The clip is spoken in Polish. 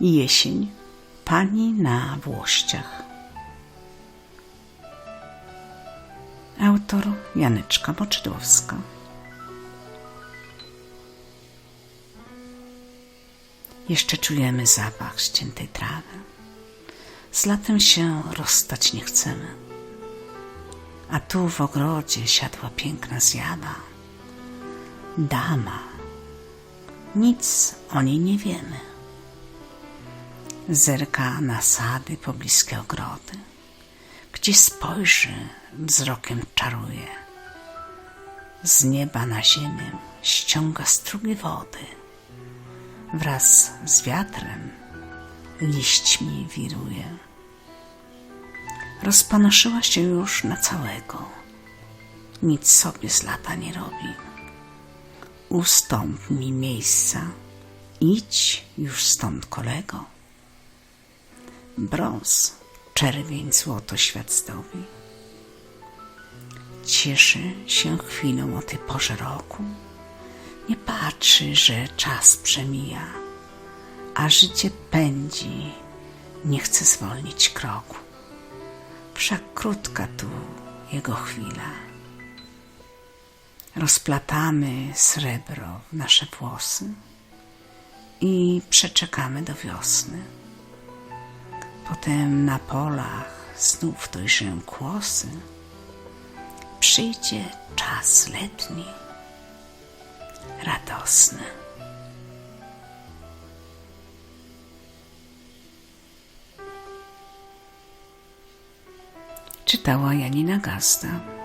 Jesień pani na Włościach. Autor Janeczka Moczydłowska. Jeszcze czujemy zapach ściętej trawy. Z latem się rozstać nie chcemy. A tu w ogrodzie siadła piękna zjada. Dama. Nic o niej nie wiemy. Zerka na sady pobliskie ogrody. Gdzie spojrzy, wzrokiem czaruje. Z nieba na ziemię ściąga strugi wody. Wraz z wiatrem liśćmi wiruje. Rozpanoszyła się już na całego. Nic sobie z lata nie robi. Ustąp mi miejsca, idź już stąd kolego. Brąz, czerwień, złoto świat zdobi. Cieszy się chwilą o tej porze roku. Nie patrzy, że czas przemija, a życie pędzi, nie chce zwolnić kroku. Wszak krótka tu jego chwila. Rozplatamy srebro w nasze włosy i przeczekamy do wiosny. Potem na polach znów dojrzeją kłosy. Przyjdzie czas letni, radosny. Czytała Janina Gazda.